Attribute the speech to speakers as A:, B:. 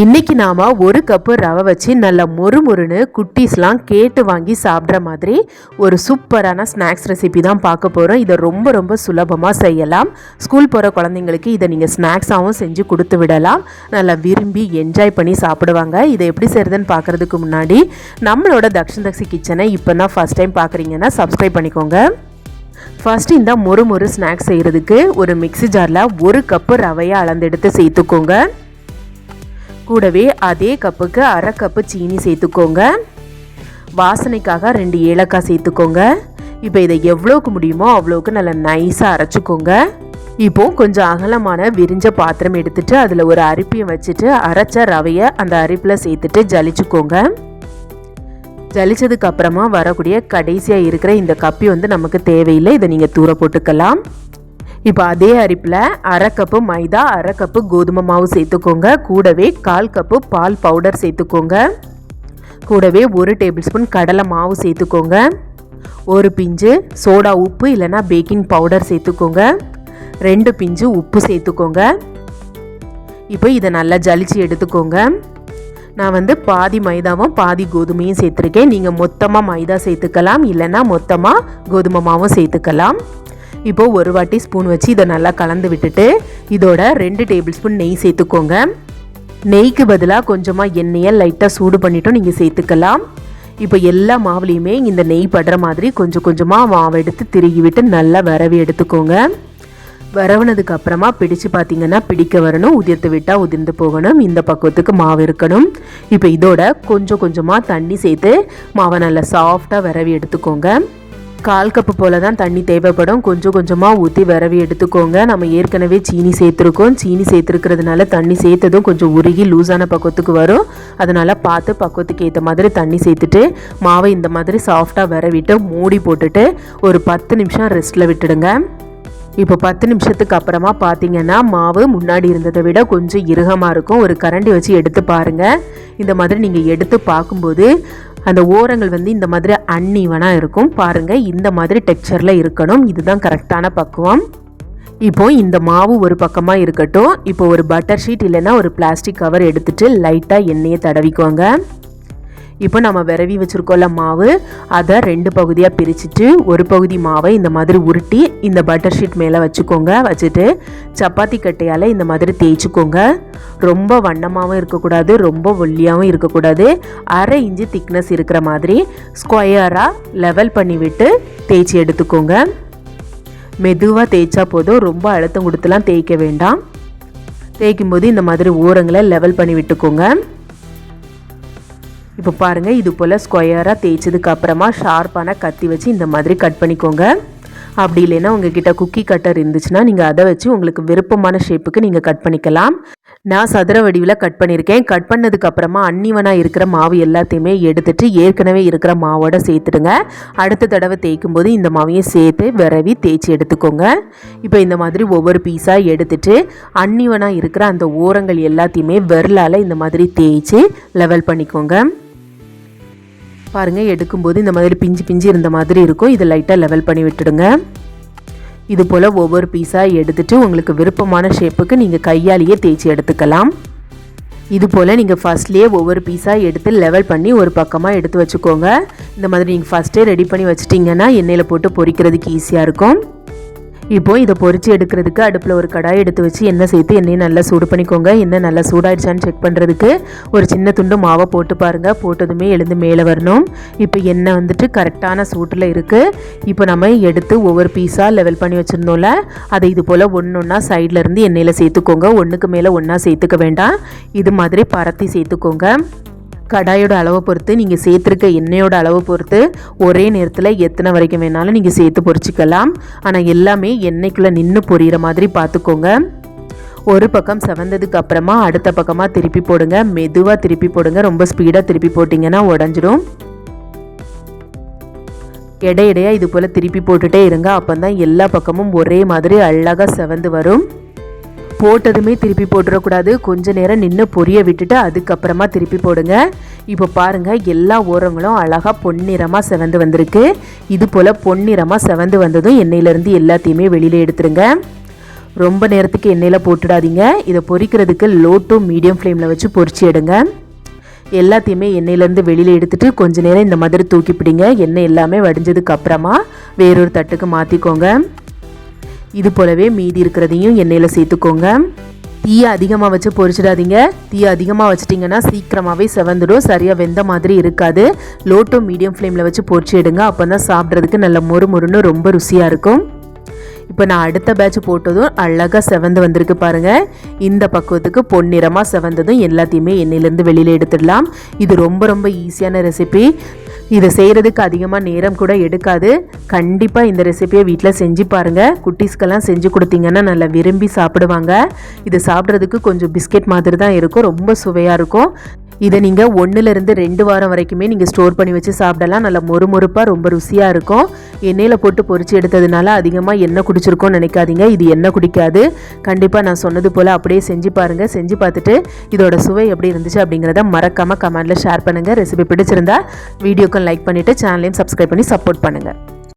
A: இன்னைக்கு நாம ஒரு கப்பு ரவை வச்சு நல்ல மொறுமொறுன்னு குட்டீஸ்லாம் கேட்டு வாங்கி சாப்பிட்ற மாதிரி ஒரு சூப்பரான ஸ்நாக்ஸ் ரெசிபி தான் பார்க்க போகிறோம் இதை ரொம்ப ரொம்ப சுலபமாக செய்யலாம். ஸ்கூல் போகிற குழந்தைங்களுக்கு இதை நீங்கள் ஸ்நாக்ஸாகவும் செஞ்சு கொடுத்து விடலாம். நல்லா விரும்பி என்ஜாய் பண்ணி சாப்பிடுவாங்க. இதை எப்படி செய்கிறதுன்னு பார்க்குறதுக்கு முன்னாடி நம்மளோட தக்ஷன் தக்ஷி கிச்சனை இப்போ தான் ஃபஸ்ட் டைம் பார்க்குறீங்கன்னா சப்ஸ்கிரைப் பண்ணிக்கோங்க. ஃபஸ்ட்டு இந்த மொறு மொறு ஸ்நாக்ஸ் செய்கிறதுக்கு ஒரு மிக்ஸி ஜாரில் ஒரு கப்பு ரவையை அளந்தெடுத்து சேர்த்துக்கோங்க. கூடவே அதே கப்புக்கு அரை கப்பு சீனி சேர்த்துக்கோங்க. வாசனைக்காக ரெண்டு ஏலக்காய் சேர்த்துக்கோங்க. இப்போ இதை எவ்வளோக்கு முடியுமோ அவ்வளோக்கு நல்லா நைஸாக அரைச்சிக்கோங்க. இப்போ கொஞ்சம் அகலமான விரிஞ்ச பாத்திரம் எடுத்துட்டு அதில் ஒரு அரிப்பையும் வச்சுட்டு அரைச்ச ரவையை அந்த அரிப்பில் சேர்த்துட்டு ஜலிச்சுக்கோங்க. ஜலிச்சதுக்கு அப்புறமா வரக்கூடிய கடைசியாக இருக்கிற இந்த கப்பி வந்து நமக்கு தேவையில்லை. இதை நீங்கள் தூர போட்டுக்கலாம். இப்போ அதே அரிப்பில் அரை கப்பு மைதா அரை கப்பு கோதுமை மாவு சேர்த்துக்கோங்க. கூடவே கால் கப்பு பால் பவுடர் சேர்த்துக்கோங்க. கூடவே ஒரு டேபிள் ஸ்பூன் கடலை மாவு சேர்த்துக்கோங்க. ஒரு பிஞ்சு சோடா உப்பு இல்லைன்னா பேக்கிங் பவுடர் சேர்த்துக்கோங்க. ரெண்டு பிஞ்சு உப்பு சேர்த்துக்கோங்க. இப்போ இதை நல்லா ஜலிச்சு எடுத்துக்கோங்க. நான் வந்து பாதி மைதாவும் பாதி கோதுமையும் சேர்த்துருக்கேன். நீங்கள் மொத்தமாக மைதா சேர்த்துக்கலாம் இல்லைன்னா மொத்தமாக கோதுமை மாவும் சேர்த்துக்கலாம். இப்போது ஒரு வாட்டி ஸ்பூன் வச்சு இதை நல்லா கலந்து விட்டுட்டு இதோட ரெண்டு டேபிள் ஸ்பூன் நெய் சேர்த்துக்கோங்க. நெய்க்கு பதிலாக கொஞ்சமாக எண்ணெயை லைட்டாக சூடு பண்ணிட்டும் நீங்கள் சேர்த்துக்கலாம். இப்போ எல்லா மாவுலேயுமே இந்த நெய் படுற மாதிரி கொஞ்சம் கொஞ்சமாக மாவு எடுத்து திருகி விட்டு நல்லா விரவி எடுத்துக்கோங்க. வரவுனதுக்கு அப்புறமா பிடிச்சு பார்த்தீங்கன்னா பிடிக்க வரணும் உதிர்த்து விட்டால் உதிர்ந்து போகணும் இந்த பக்குவத்துக்கு மாவு இருக்கணும். இப்போ இதோட கொஞ்சம் கொஞ்சமாக தண்ணி சேர்த்து மாவை நல்லா சாஃப்டாக வரவி எடுத்துக்கோங்க. கால் கப்பு போல தான் தண்ணி தேவைப்படும். கொஞ்சம் கொஞ்சமாக ஊற்றி விரவி எடுத்துக்கோங்க. நம்ம ஏற்கனவே சீனி சேர்த்துருக்கோம். சீனி சேர்த்துருக்கிறதுனால தண்ணி சேர்த்ததும் கொஞ்சம் உருகி லூஸான பக்குவத்துக்கு வரும். அதனால் பார்த்து பக்குவத்துக்கு ஏற்ற மாதிரி தண்ணி சேர்த்துட்டு மாவை இந்த மாதிரி சாஃப்டாக விரவிட்டு மூடி போட்டுட்டு ஒரு பத்து நிமிஷம் ரெஸ்ட்டில் விட்டுடுங்க. இப்போ பத்து நிமிஷத்துக்கு அப்புறமா பார்த்தீங்கன்னா மாவு முன்னாடி இருந்ததை விட கொஞ்சம் இறுகமாக இருக்கும். ஒரு கரண்டி வச்சு எடுத்து பாருங்கள் இந்த மாதிரி நீங்கள் எடுத்து பார்க்கும்போது அந்த ஓரங்கள் வந்து இந்த மாதிரி அன்இவனாக இருக்கும். பாருங்கள் இந்த மாதிரி டெக்ஸ்சரில் இருக்கணும். இதுதான் கரெக்டான பக்குவம். இப்போ இந்த மாவு ஒரு பக்கமாக இருக்கட்டும். இப்போ ஒரு பட்டர் ஷீட் இல்லைன்னா ஒரு பிளாஸ்டிக் கவர் எடுத்துட்டு லைட்டாக எண்ணெயை தடவிக்கோங்க. இப்போ நம்ம விரவி வச்சுருக்கோம்ல மாவு அதை ரெண்டு பகுதியாக பிரிச்சுட்டு ஒரு பகுதி மாவை இந்த மாதிரி உருட்டி இந்த பட்டர் ஷீட் மேலே வச்சுக்கோங்க. வச்சுட்டு சப்பாத்தி கட்டையால் இந்த மாதிரி தேய்ச்சிக்கோங்க. ரொம்ப வண்ணமாகவும் இருக்கக்கூடாது ரொம்ப ஒல்லியாகவும் இருக்கக்கூடாது. அரை இன்ச்சு திக்னஸ் இருக்கிற மாதிரி ஸ்கொயராக லெவல் பண்ணிவிட்டு தேய்ச்சி எடுத்துக்கோங்க. மெதுவாக தேய்ச்சா போதும் ரொம்ப அழுத்தம் கொடுத்துலாம் தேய்க்க வேண்டாம். தேய்க்கும் போது இந்த மாதிரி ஓரங்களை லெவல் பண்ணி விட்டுக்கோங்க. இப்போ பாருங்கள் இது போல் ஸ்கொயராக தேய்ச்சதுக்கு அப்புறமா ஷார்ப்பான கத்தி வச்சு இந்த மாதிரி கட் பண்ணிக்கோங்க. அப்படி இல்லைன்னா உங்ககிட்ட குக்கி கட்டர் இருந்துச்சுன்னா நீங்கள் அதை வச்சு உங்களுக்கு விருப்பமான ஷேப்புக்கு நீங்கள் கட் பண்ணிக்கலாம். நான் சதுர வடிவில் கட் பண்ணியிருக்கேன் கட் பண்ணதுக்கப்புறமா அன்னிவனாக இருக்கிற மாவு எல்லாத்தையுமே எடுத்துட்டு ஏற்கனவே இருக்கிற மாவோட சேர்த்துடுங்க. அடுத்த தடவை தேய்க்கும் போது இந்த மாவையும் சேர்த்து விரவி தேய்ச்சி எடுத்துக்கோங்க. இப்போ இந்த மாதிரி ஒவ்வொரு பீஸாக எடுத்துட்டு அன்னிவனாக இருக்கிற அந்த ஓரங்கள் எல்லாத்தையுமே விரலால் இந்த மாதிரி தேய்ச்சி லெவல் பண்ணிக்கோங்க. பாருங்கள் எடுக்கும்போது இந்த மாதிரி பிஞ்சு பிஞ்சு இருந்த மாதிரி இருக்கும். இது லைட்டாக லெவல் பண்ணி விட்டுடுங்க. இது போல் ஒவ்வொரு பீஸாக எடுத்துட்டு உங்களுக்கு விருப்பமான ஷேப்புக்கு நீங்கள் கையாலேயே தேய்ச்சி எடுத்துக்கலாம். இது போல் நீங்கள் ஃபஸ்ட்லேயே ஒவ்வொரு பீஸாக எடுத்து லெவல் பண்ணி ஒரு பக்கமாக எடுத்து வச்சுக்கோங்க. இந்த மாதிரி நீங்கள் ஃபஸ்ட்டே ரெடி பண்ணி வச்சிட்டிங்கன்னா எண்ணெயில் போட்டு பொரிக்கிறதுக்கு ஈஸியாக இருக்கும். இப்போது இதை பொறிச்சு எடுக்கிறதுக்கு அடுப்பில் ஒரு கடாய் எடுத்து வச்சு எண்ணெய் சேர்த்து எண்ணெயை நல்லா சூடு பண்ணிக்கோங்க. எண்ணெய் நல்லா சூடாயிடுச்சான்னு செக் பண்ணுறதுக்கு ஒரு சின்ன துண்டு மாவை போட்டு பாருங்கள் போட்டதுமே எழுந்து மேலே வரணும். இப்போ எண்ணெய் வந்துட்டு கரெக்டான சூட்டில் இருக்குது இப்போ நம்ம எடுத்து ஒவ்வொரு பீஸாக லெவல் பண்ணி வச்சுருந்தோம்ல அதை இது போல் ஒன்று ஒன்றா சைடில் இருந்து எண்ணெயில் சேர்த்துக்கோங்க. ஒன்றுக்கு மேலே ஒன்றா சேர்த்துக்க வேண்டாம். இது மாதிரி பரத்தி சேர்த்துக்கோங்க. கடாயோட அளவை பொறுத்து நீங்கள் சேர்த்துருக்க எண்ணெயோட அளவை பொறுத்து ஒரே நேரத்தில் எத்தனை வரைக்கும் வேணாலும் நீங்கள் சேர்த்து பொறிச்சிக்கலாம். ஆனால் எல்லாமே எண்ணெய்க்குள்ளே நின்று பொரியிற மாதிரி பார்த்துக்கோங்க ஒரு பக்கம் செவந்ததுக்கு அப்புறமா அடுத்த பக்கமாக திருப்பி போடுங்க. மெதுவாக திருப்பி போடுங்க. ரொம்ப ஸ்பீடாக திருப்பி போட்டிங்கன்னா உடஞ்சிடும் இடையிடையாக இது போல் திருப்பி போட்டுட்டே இருங்க. அப்போ தான் எல்லா பக்கமும் ஒரே மாதிரி அழகாக செவந்து வரும். போட்டதுமே திருப்பி போட்டுறக்கூடாது. கொஞ்ச நேரம் நின்று பொரிய விட்டுட்டு அதுக்கப்புறமா திருப்பி போடுங்க. இப்போ பாருங்கள் எல்லா ஓரங்களும் அழகாக பொன்னிறமாக செவந்து வந்திருக்கு. இது போல் பொன்னிறமாக செவந்து வந்ததும் எண்ணெயிலேருந்து எல்லாத்தையுமே வெளியில் எடுத்துருங்க. ரொம்ப நேரத்துக்கு எண்ணெயில் போட்டுடாதீங்க. இதை பொரிக்கிறதுக்கு லோ டு மீடியம் ஃப்ளேமில் வச்சு பொரிச்சு எடுங்க. எல்லாத்தையுமே எண்ணெயிலேருந்து வெளியில் எடுத்துட்டு கொஞ்ச நேரம் இந்த மாதிரி தூக்கி பிடிங்க. எண்ணெய் எல்லாமே வடிஞ்சதுக்கு அப்புறமா வேறொரு தட்டுக்கு மாற்றிக்கோங்க இது போலவே மீதி இருக்கிறதையும் எண்ணெயில் சேர்த்துக்கோங்க. தீயை அதிகமாக வச்சு பொரிச்சிடாதீங்க. தீயை அதிகமாக வச்சிட்டிங்கன்னா சீக்கிரமாகவே செவந்துடும். சரியாக வெந்த மாதிரி இருக்காது. லோ டு மீடியம் ஃப்ளேமில் வச்சு பொரிச்சு எடுங்க. அப்போ தான் சாப்பிட்றதுக்கு நல்ல மொறு மொறுன்னு ரொம்ப ருசியாக இருக்கும். இப்போ நான் அடுத்த பேட்ச் போட்டதும் அழகாக செவந்து வந்திருக்கு பாருங்கள் இந்த பக்குவத்துக்கு பொன்னிறமாக செவந்ததும் எல்லாத்தையுமே எண்ணெயிலேருந்து வெளியில் எடுத்துடலாம். இது ரொம்ப ரொம்ப ஈஸியான ரெசிபி இதை செய்கிறதுக்கு அதிகமாக நேரம் கூட எடுக்காது. கண்டிப்பாக இந்த ரெசிபியை வீட்டில் செஞ்சு பாருங்கள் குட்டீஸ்க்கெல்லாம் செஞ்சு கொடுத்தீங்கன்னா நல்லா விரும்பி சாப்பிடுவாங்க. இது சாப்பிட்றதுக்கு கொஞ்சம் பிஸ்கெட் மாதிரி தான் இருக்கும். ரொம்ப சுவையாக இருக்கும். இதை நீங்கள் ஒன்றுலேருந்து ரெண்டு வாரம் வரைக்குமே நீங்கள் ஸ்டோர் பண்ணி வச்சு சாப்பிடலாம். நல்லா மொறுமொறுப்பாக ரொம்ப ருசியாக இருக்கும். எண்ணெயில் போட்டு பொறிச்சு எடுத்ததுனால அதிகமாக எண்ணெய் குடிச்சிருக்கோன்னு நினைக்காதீங்க. இது எண்ணெய் குடிக்காது. கண்டிப்பாக நான் சொன்னது போல் அப்படியே செஞ்சு பாருங்கள் செஞ்சு பார்த்துட்டு இதோட சுவை எப்படி இருந்துச்சு அப்படிங்கிறத மறக்காமல் கமெண்டில் ஷேர் பண்ணுங்கள் ரெசிபி பிடிச்சிருந்தா வீடியோக்கும் லைக் பண்ணிவிட்டு சேனலையும் சப்ஸ்கிரைப் பண்ணி சப்போர்ட் பண்ணுங்கள்